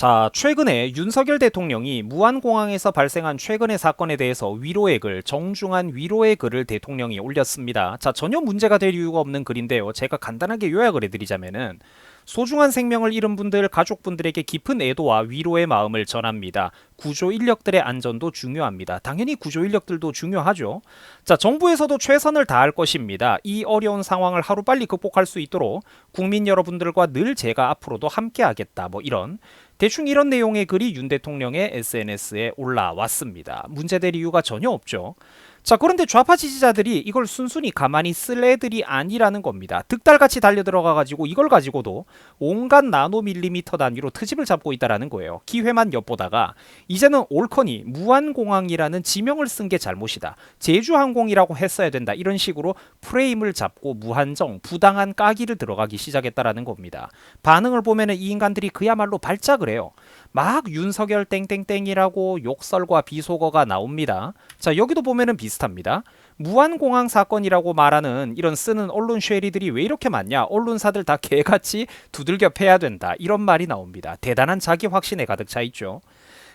자, 최근에 윤석열 대통령이 무안공항에서 발생한 최근의 사건에 대해서 위로의 글, 정중한 위로의 글을 대통령이 올렸습니다. 자, 전혀 문제가 될 이유가 없는 글인데요. 제가 간단하게 요약을 해드리자면은 소중한 생명을 잃은 분들, 가족분들에게 깊은 애도와 위로의 마음을 전합니다. 구조 인력들의 안전도 중요합니다. 당연히 구조 인력들도 중요하죠. 자, 정부에서도 최선을 다할 것입니다. 이 어려운 상황을 하루빨리 극복할 수 있도록 국민 여러분들과 늘 제가 앞으로도 함께하겠다. 뭐 이런 대충 이런 내용의 글이 윤 대통령의 SNS에 올라왔습니다. 문제될 이유가 전혀 없죠. 자, 그런데 좌파 지지자들이 이걸 순순히 가만히 쓸 애들이 아니라는 겁니다. 득달같이 달려 들어가 가지고 이걸 가지고도 온갖 나노 밀리미터 단위로 트집을 잡고 있다라는 거예요. 기회만 엿보다가 이제는 올커니 무한공항이라는 지명을 쓴 게 잘못이다. 제주항공이라고 했어야 된다. 이런 식으로 프레임을 잡고 무한정 부당한 까기를 들어가기 시작했다라는 겁니다. 반응을 보면은 이 인간들이 그야말로 발작을 해요. 막 윤석열 땡땡땡이라고 욕설과 비속어가 나옵니다. 자, 여기도 보면은 비슷 합니다. 무한공항 사건이라고 말하는 이런 쓰는 언론 쉐리들이 왜 이렇게 많냐? 언론사들 다 개같이 두들겨 패야 된다. 이런 말이 나옵니다. 대단한 자기 확신에 가득 차 있죠.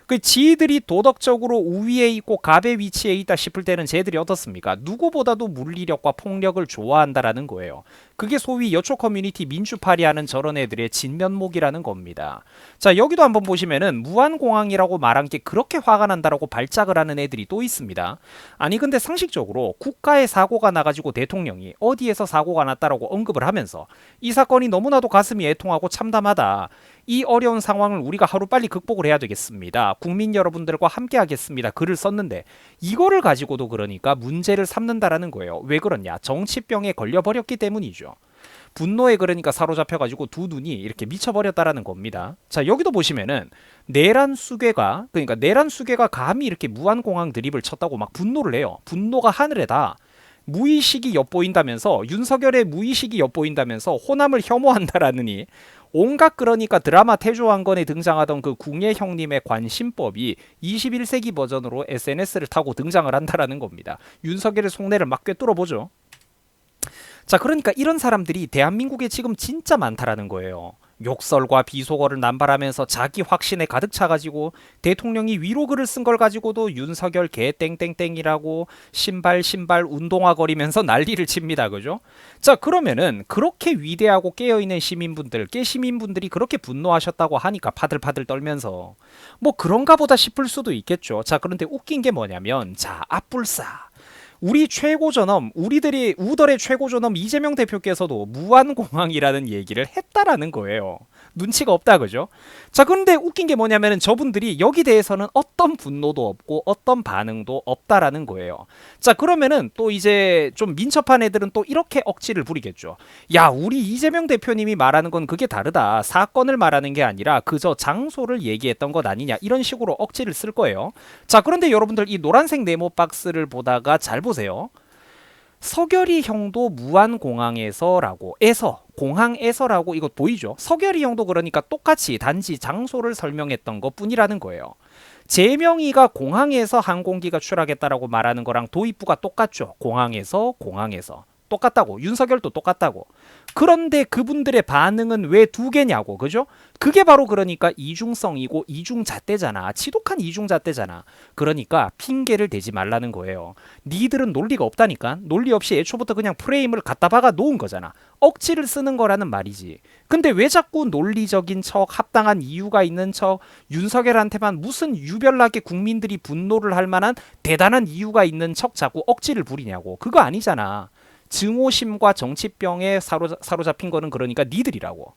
그 지들이 도덕적으로 우위에 있고 갑의 위치에 있다 싶을 때는 쟤들이 어떻습니까? 누구보다도 물리력과 폭력을 좋아한다라는 거예요. 그게 소위 여초 커뮤니티 민주파리 하는 저런 애들의 진면목이라는 겁니다. 자, 여기도 한번 보시면은 무한공항이라고 말한 게 그렇게 화가 난다라고 발작을 하는 애들이 또 있습니다. 아니 근데 상식적으로 국가에 사고가 나가지고 대통령이 어디에서 사고가 났다라고 언급을 하면서 이 사건이 너무나도 가슴이 애통하고 참담하다. 이 어려운 상황을 우리가 하루 빨리 극복을 해야 되겠습니다. 국민 여러분들과 함께 하겠습니다. 글을 썼는데 이거를 가지고도 그러니까 문제를 삼는다라는 거예요. 왜 그러냐? 정치병에 걸려 버렸기 때문이죠. 분노에 그러니까 사로잡혀 가지고 두 눈이 이렇게 미쳐 버렸다라는 겁니다. 자 여기도 보시면은 내란 수괴가 그러니까 내란 수괴가 감히 이렇게 무한 공항 드립을 쳤다고 막 분노를 해요. 분노가 하늘에다 무의식이 엿보인다면서 윤석열의 무의식이 엿보인다면서 호남을 혐오한다라느니 온갖 그러니까 드라마 태조왕건에 등장하던 그 궁예 형님의 관심법이 21세기 버전으로 SNS를 타고 등장을 한다라는 겁니다. 윤석열의 속내를 막 꿰뚫어 보죠. 자, 그러니까 이런 사람들이 대한민국에 지금 진짜 많다라는 거예요. 욕설과 비속어를 남발하면서 자기 확신에 가득 차가지고 대통령이 위로 글을 쓴 걸 가지고도 윤석열 개 땡땡땡이라고 신발 신발 운동화 거리면서 난리를 칩니다. 그죠? 자 그러면은 그렇게 위대하고 깨어있는 시민분들 깨 시민분들이 그렇게 분노하셨다고 하니까 파들파들 떨면서 뭐 그런가 보다 싶을 수도 있겠죠. 자 그런데 웃긴 게 뭐냐면 자 앞불싸 우리 최고 전엄, 우리들이 우덜의 최고 전엄 이재명 대표께서도 무한공항이라는 얘기를 했다라는 거예요. 눈치가 없다 그죠? 자 그런데 웃긴 게 뭐냐면은 저분들이 여기 대해서는 어떤 분노도 없고 어떤 반응도 없다라는 거예요. 자 그러면은 또 이제 좀 민첩한 애들은 또 이렇게 억지를 부리겠죠. 야 우리 이재명 대표님이 말하는 건 그게 다르다. 사건을 말하는 게 아니라 그저 장소를 얘기했던 것 아니냐 이런 식으로 억지를 쓸 거예요. 자 그런데 여러분들 이 노란색 네모 박스를 보다가 잘 보세요. 서결이 형도 무한공항에서라고 에서 공항에서라고 이거 보이죠? 서결이 형도 그러니까 똑같이 단지 장소를 설명했던 것 뿐이라는 거예요. 제명이가 공항에서 항공기가 추락했다라고 말하는 거랑 도입부가 똑같죠. 공항에서 공항에서 똑같다고 윤석열도 똑같다고. 그런데 그분들의 반응은 왜 두 개냐고 그죠? 그게 바로 그러니까 이중성이고 이중잣대잖아. 지독한 이중잣대잖아. 그러니까 핑계를 대지 말라는 거예요. 니들은 논리가 없다니까. 논리 없이 애초부터 그냥 프레임을 갖다 박아 놓은 거잖아. 억지를 쓰는 거라는 말이지. 근데 왜 자꾸 논리적인 척 합당한 이유가 있는 척 윤석열한테만 무슨 유별나게 국민들이 분노를 할 만한 대단한 이유가 있는 척 자꾸 억지를 부리냐고. 그거 아니잖아 증오심과 정치병에 사로, 사로잡힌 거는 그러니까 니들이라고.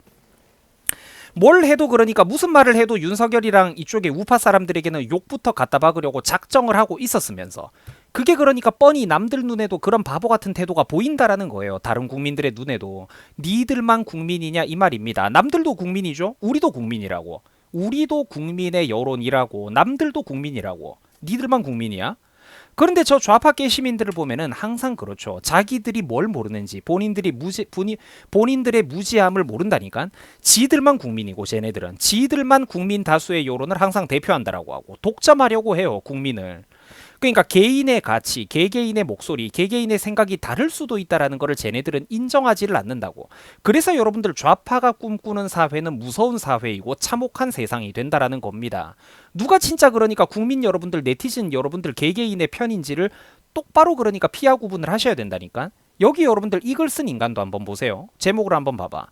뭘 해도 그러니까 무슨 말을 해도 윤석열이랑 이쪽에 우파 사람들에게는 욕부터 갖다 박으려고 작정을 하고 있었으면서 그게 그러니까 뻔히 남들 눈에도 그런 바보 같은 태도가 보인다라는 거예요. 다른 국민들의 눈에도 니들만 국민이냐 이 말입니다. 남들도 국민이죠. 우리도 국민이라고. 우리도 국민의 여론이라고. 남들도 국민이라고. 니들만 국민이야? 그런데 저 좌파 계 시민들을 보면은 항상 그렇죠. 자기들이 뭘 모르는지 본인들이 무지 본인 본인들의 무지함을 모른다니까. 지들만 국민이고 쟤네들은 지들만 국민 다수의 여론을 항상 대표한다라고 하고 독점하려고 해요 국민을. 그러니까 개인의 가치, 개개인의 목소리, 개개인의 생각이 다를 수도 있다라는 것을 쟤네들은 인정하지를 않는다고. 그래서 여러분들 좌파가 꿈꾸는 사회는 무서운 사회이고 참혹한 세상이 된다라는 겁니다. 누가 진짜 그러니까 국민 여러분들, 네티즌 여러분들 개개인의 편인지를 똑바로 그러니까 피하 구분을 하셔야 된다니까. 여기 여러분들 이글 쓴 인간도 한번 보세요. 제목을 한번 봐봐.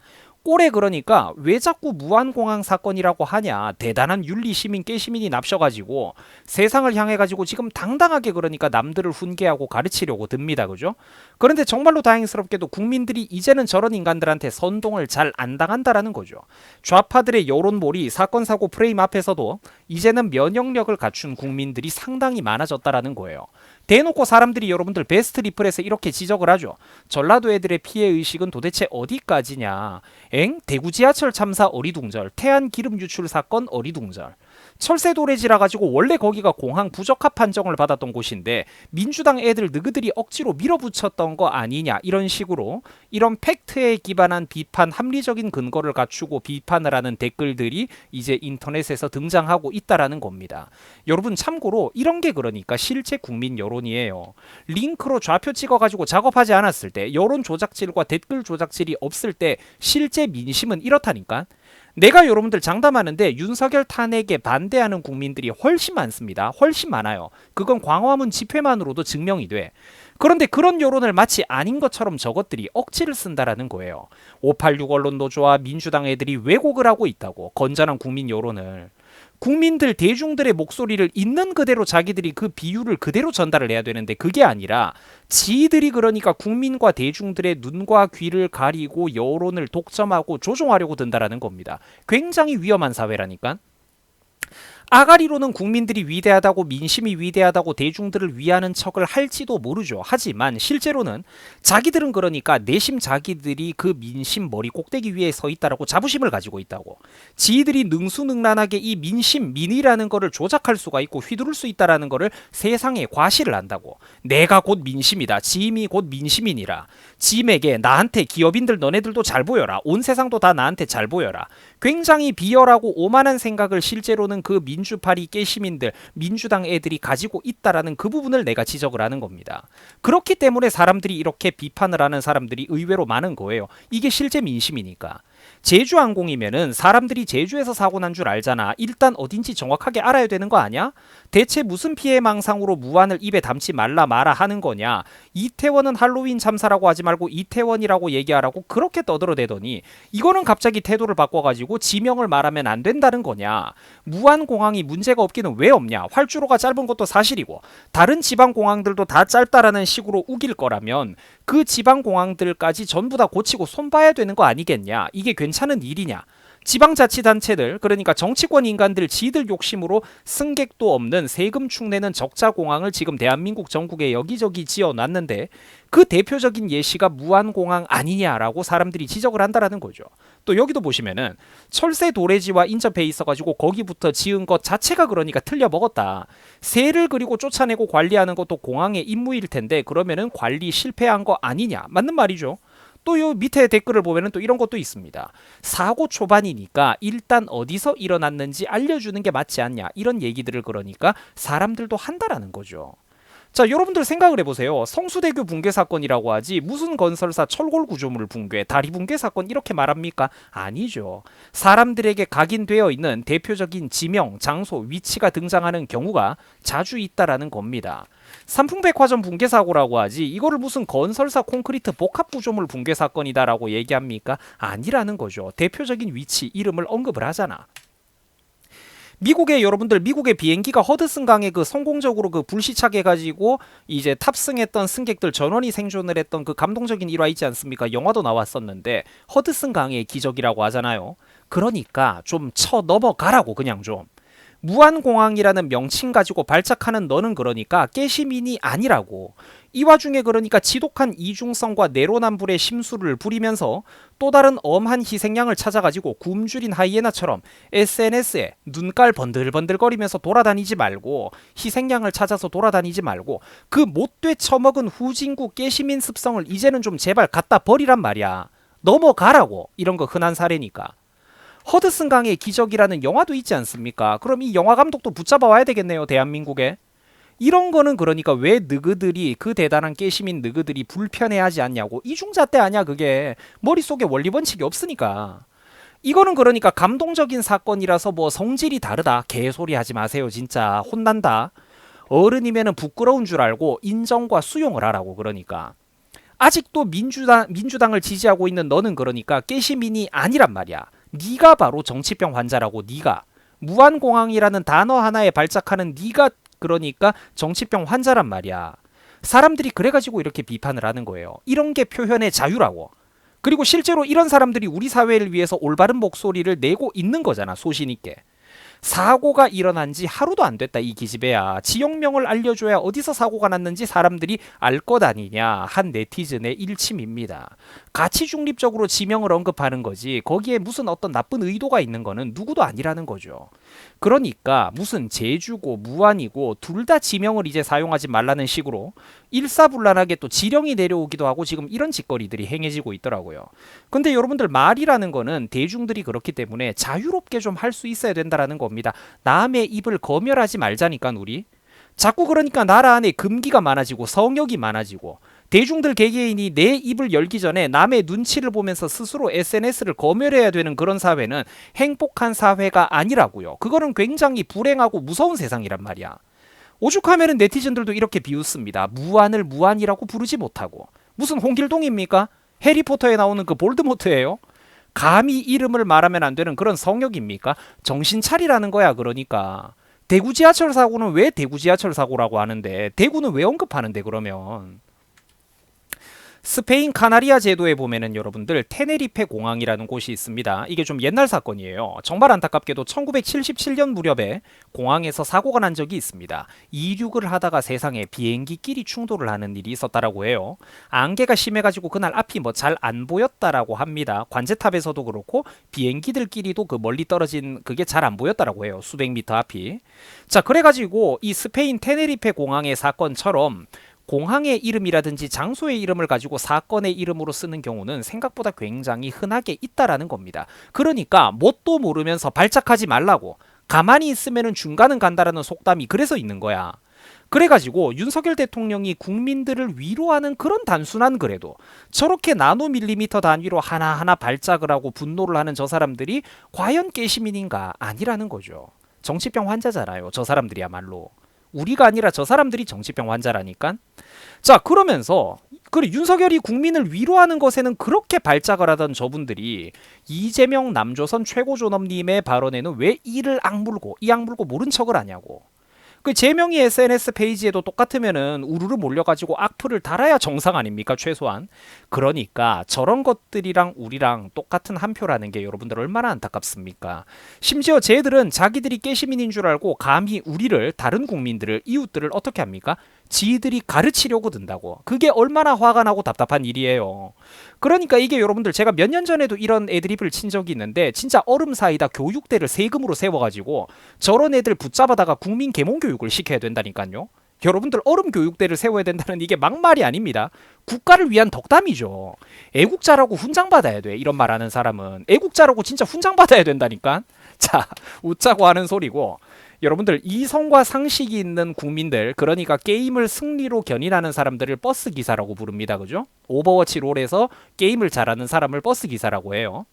꼴에 그러니까 왜 자꾸 무한공항 사건이라고 하냐. 대단한 윤리 시민 깨시민이 납셔가지고 세상을 향해 가지고 지금 당당하게 그러니까 남들을 훈계하고 가르치려고 듭니다. 그죠? 그런데 정말로 다행스럽게도 국민들이 이제는 저런 인간들한테 선동을 잘 안 당한다라는 거죠. 좌파들의 여론몰이 사건 사고 프레임 앞에서도 이제는 면역력을 갖춘 국민들이 상당히 많아졌다라는 거예요 대놓고 사람들이 여러분들 베스트 리플에서 이렇게 지적을 하죠. 전라도 애들의 피해 의식은 도대체 어디까지냐? 엥? 대구 지하철 참사 어리둥절, 태안 기름 유출 사건 어리둥절. 철새 도래지라 가지고 원래 거기가 공항 부적합 판정을 받았던 곳인데 민주당 애들 느그들이 억지로 밀어붙였던 거 아니냐 이런 식으로 이런 팩트에 기반한 비판 합리적인 근거를 갖추고 비판을 하는 댓글들이 이제 인터넷에서 등장하고 있다라는 겁니다. 여러분 참고로 이런 게 그러니까 실제 국민 여론 이에요. 링크로 좌표 찍어가지고 작업하지 않았을 때 여론 조작질과 댓글 조작질이 없을 때 실제 민심은 이렇다니까. 내가 여러분들 장담하는데 윤석열 탄핵에 반대하는 국민들이 훨씬 많습니다. 훨씬 많아요. 그건 광화문 집회만으로도 증명이 돼. 그런데 그런 여론을 마치 아닌 것처럼 저것들이 억지를 쓴다라는 거예요. 586 언론도 좋아 민주당 애들이 왜곡을 하고 있다고 건전한 국민 여론을. 국민들 대중들의 목소리를 있는 그대로 자기들이 그 비율을 그대로 전달을 해야 되는데 그게 아니라 지들이 그러니까 국민과 대중들의 눈과 귀를 가리고 여론을 독점하고 조종하려고 든다라는 겁니다. 굉장히 위험한 사회라니까. 아가리로는 국민들이 위대하다고 민심이 위대하다고 대중들을 위하는 척을 할지도 모르죠. 하지만 실제로는 자기들은 그러니까 내심 자기들이 그 민심 머리 꼭대기 위에 서 있다라고 자부심을 가지고 있다고. 지들이 능수능란하게 이 민심 민이라는 거를 조작할 수가 있고 휘두를 수 있다라는 거를 세상에 과시를 한다고. 내가 곧 민심이다. 지임이 곧 민심이니라. 지임에게 나한테 기업인들 너네들도 잘 보여라. 온 세상도 다 나한테 잘 보여라. 굉장히 비열하고 오만한 생각을 실제로는 그 민 주파리 깨시민들, 민주당 애들이 가지고 있다라는 그 부분을 내가 지적을 하는 겁니다. 그렇기 때문에 사람들이 이렇게 비판을 하는 사람들이 의외로 많은 거예요. 이게 실제 민심이니까. 제주항공이면은 사람들이 제주에서 사고 난 줄 알잖아. 일단 어딘지 정확하게 알아야 되는 거 아니야? 대체 무슨 피해 망상으로 무한을 입에 담지 말라 마라 하는 거냐? 이태원은 할로윈 참사라고 하지 말고 이태원이라고 얘기하라고 그렇게 떠들어대더니 이거는 갑자기 태도를 바꿔가지고 지명을 말하면 안 된다는 거냐? 무한공항이 문제가 없기는 왜 없냐? 활주로가 짧은 것도 사실이고 다른 지방 공항들도 다 짧다라는 식으로 우길 거라면 그 지방 공항들까지 전부 다 고치고 손봐야 되는 거 아니겠냐? 이게 괜찮 은 일이냐? 지방자치단체들 그러니까 정치권 인간들 지들 욕심으로 승객도 없는 세금 축내는 적자 공항을 지금 대한민국 전국에 여기저기 지어놨는데 그 대표적인 예시가 무한공항 아니냐라고 사람들이 지적을 한다라는 거죠. 또 여기도 보시면은 철새 도래지와 인접해 있어가지고 거기부터 지은 것 자체가 그러니까 틀려 먹었다. 새를 그리고 쫓아내고 관리하는 것도 공항의 임무일 텐데 그러면은 관리 실패한 거 아니냐 맞는 말이죠. 또 요 밑에 댓글을 보면은 또 이런 것도 있습니다. 사고 초반이니까 일단 어디서 일어났는지 알려주는 게 맞지 않냐 이런 얘기들을 그러니까 사람들도 한다라는 거죠. 자, 여러분들 생각을 해보세요. 성수대교 붕괴 사건이라고 하지 무슨 건설사 철골 구조물 붕괴, 다리 붕괴 사건 이렇게 말합니까? 아니죠. 사람들에게 각인되어 있는 대표적인 지명, 장소, 위치가 등장하는 경우가 자주 있다라는 겁니다. 삼풍백화점 붕괴 사고라고 하지 이거를 무슨 건설사 콘크리트 복합 구조물 붕괴 사건이다라고 얘기합니까? 아니라는 거죠. 대표적인 위치, 이름을 언급을 하잖아. 미국의 여러분들 미국의 비행기가 허드슨 강에 그 성공적으로 그 불시착해 가지고 이제 탑승했던 승객들 전원이 생존을 했던 그 감동적인 일화 있지 않습니까? 영화도 나왔었는데 허드슨 강의 기적이라고 하잖아요. 그러니까 좀 쳐 넘어가라고 그냥 좀. 무한공항이라는 명칭 가지고 발작하는 너는 그러니까 깨시민이 아니라고. 이 와중에 그러니까 지독한 이중성과 내로남불의 심술을 부리면서 또 다른 엄한 희생양을 찾아가지고 굶주린 하이에나처럼 SNS에 눈깔 번들번들거리면서 돌아다니지 말고 희생양을 찾아서 돌아다니지 말고 그 못돼 처먹은 후진국 깨시민 습성을 이제는 좀 제발 갖다 버리란 말이야. 넘어가라고. 이런 거 흔한 사례니까. 허드슨 강의 기적이라는 영화도 있지 않습니까? 그럼 이 영화 감독도 붙잡아 와야 되겠네요, 대한민국에. 이런 거는 그러니까 왜 느그들이 그 대단한 깨심인 느그들이 불편해하지 않냐고. 이중잣대 아니야 그게. 머릿속에 원리 원칙이 없으니까. 이거는 그러니까 감동적인 사건이라서 뭐 성질이 다르다. 개소리 하지 마세요 진짜. 혼난다. 어른이면은 부끄러운 줄 알고 인정과 수용을 하라고 그러니까. 아직도 민주당 민주당을 지지하고 있는 너는 그러니까 깨시민이 아니란 말이야 네가 바로 정치병 환자라고 네가 무한공항이라는 단어 하나에 발작하는 네가 그러니까 정치병 환자란 말이야. 사람들이 그래가지고 이렇게 비판을 하는 거예요. 이런 게 표현의 자유라고. 그리고 실제로 이런 사람들이 우리 사회를 위해서 올바른 목소리를 내고 있는 거잖아, 소신 있게. 사고가 일어난 지 하루도 안 됐다, 이 기집애야. 지역명을 알려줘야 어디서 사고가 났는지 사람들이 알 것 아니냐, 한 네티즌의 일침입니다. 가치 중립적으로 지명을 언급하는 거지, 거기에 무슨 어떤 나쁜 의도가 있는 거는 누구도 아니라는 거죠. 그러니까 무슨 제주고 무안이고 둘 다 지명을 이제 사용하지 말라는 식으로 일사불란하게 또 지령이 내려오기도 하고 지금 이런 짓거리들이 행해지고 있더라고요. 근데 여러분들 말이라는 거는 대중들이 그렇기 때문에 자유롭게 좀 할 수 있어야 된다라는 겁니다. 남의 입을 검열하지 말자니까 우리. 자꾸 그러니까 나라 안에 금기가 많아지고 성역이 많아지고 대중들 개개인이 내 입을 열기 전에 남의 눈치를 보면서 스스로 SNS를 검열해야 되는 그런 사회는 행복한 사회가 아니라고요. 그거는 굉장히 불행하고 무서운 세상이란 말이야. 오죽하면은 네티즌들도 이렇게 비웃습니다. 무한을 무한이라고 부르지 못하고 무슨 홍길동입니까? 해리포터에 나오는 그 볼드모트예요. 감히 이름을 말하면 안 되는 그런 성역입니까? 정신 차리라는 거야 그러니까. 대구 지하철 사고는 왜 대구 지하철 사고라고 하는데 대구는 왜 언급하는데 그러면 스페인 카나리아 제도에 보면은 여러분들 테네리페 공항이라는 곳이 있습니다. 이게 좀 옛날 사건이에요. 정말 안타깝게도 1977년 무렵에 공항에서 사고가 난 적이 있습니다. 이륙을 하다가 세상에 비행기끼리 충돌을 하는 일이 있었다라고 해요. 안개가 심해가지고 그날 앞이 뭐 잘 안 보였다라고 합니다. 관제탑에서도 그렇고 비행기들끼리도 그 멀리 떨어진 그게 잘 안 보였다라고 해요. 수백 미터 앞이. 자 그래가지고 이 스페인 테네리페 공항의 사건처럼 공항의 이름이라든지 장소의 이름을 가지고 사건의 이름으로 쓰는 경우는 생각보다 굉장히 흔하게 있다라는 겁니다. 그러니까 뭣도 모르면서 발작하지 말라고 가만히 있으면은 중간은 간다라는 속담이 그래서 있는 거야. 그래가지고 윤석열 대통령이 국민들을 위로하는 그런 단순한 글에도 저렇게 나노 밀리미터 단위로 하나하나 발작을 하고 분노를 하는 저 사람들이 과연 깨시민인가 아니라는 거죠. 정치병 환자잖아요. 저 사람들이야말로. 우리가 아니라 저 사람들이 정치병 환자라니까. 자 그러면서 그래 윤석열이 국민을 위로하는 것에는 그렇게 발작을 하던 저분들이 이재명 남조선 최고존엄님의 발언에는 왜 이를 악물고 이 악물고 모른 척을 하냐고. 그 재명이 SNS 페이지에도 똑같으면은 우르르 몰려가지고 악플을 달아야 정상 아닙니까? 최소한. 그러니까 저런 것들이랑 우리랑 똑같은 한 표라는 게 여러분들 얼마나 안타깝습니까? 심지어 쟤들은 자기들이 깨시민인 줄 알고 감히 우리를 다른 국민들을 이웃들을 어떻게 합니까 지들이 가르치려고 든다고 그게 얼마나 화가 나고 답답한 일이에요 그러니까 이게 여러분들 제가 몇 년 전에도 이런 애드립을 친 적이 있는데 진짜 얼음 사이다 교육대를 세금으로 세워가지고 저런 애들 붙잡아다가 국민 계몽 교육을 시켜야 된다니까요. 여러분들 얼음 교육대를 세워야 된다는 이게 막말이 아닙니다. 국가를 위한 덕담이죠. 애국자라고 훈장 받아야 돼. 이런 말하는 사람은 애국자라고 진짜 훈장 받아야 된다니까. 자, 웃자고 하는 소리고 여러분들 이성과 상식이 있는 국민들 그러니까 게임을 승리로 견인하는 사람들을 버스 기사라고 부릅니다. 그죠? 오버워치 롤에서 게임을 잘하는 사람을 버스 기사라고 해요.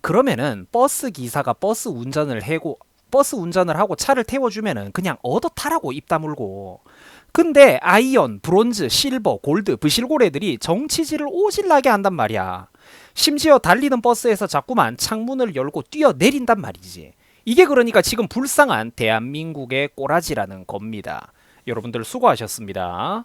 그러면은 버스 기사가 버스 운전을 해고 버스 운전을 하고 차를 태워주면은 그냥 얻어 타라고 입 다물고 근데 아이언, 브론즈, 실버, 골드, 부실골 애들이 정치질을 오질나게 한단 말이야. 심지어 달리는 버스에서 자꾸만 창문을 열고 뛰어내린단 말이지. 이게 그러니까 지금 불쌍한 대한민국의 꼬라지라는 겁니다. 여러분들 수고하셨습니다.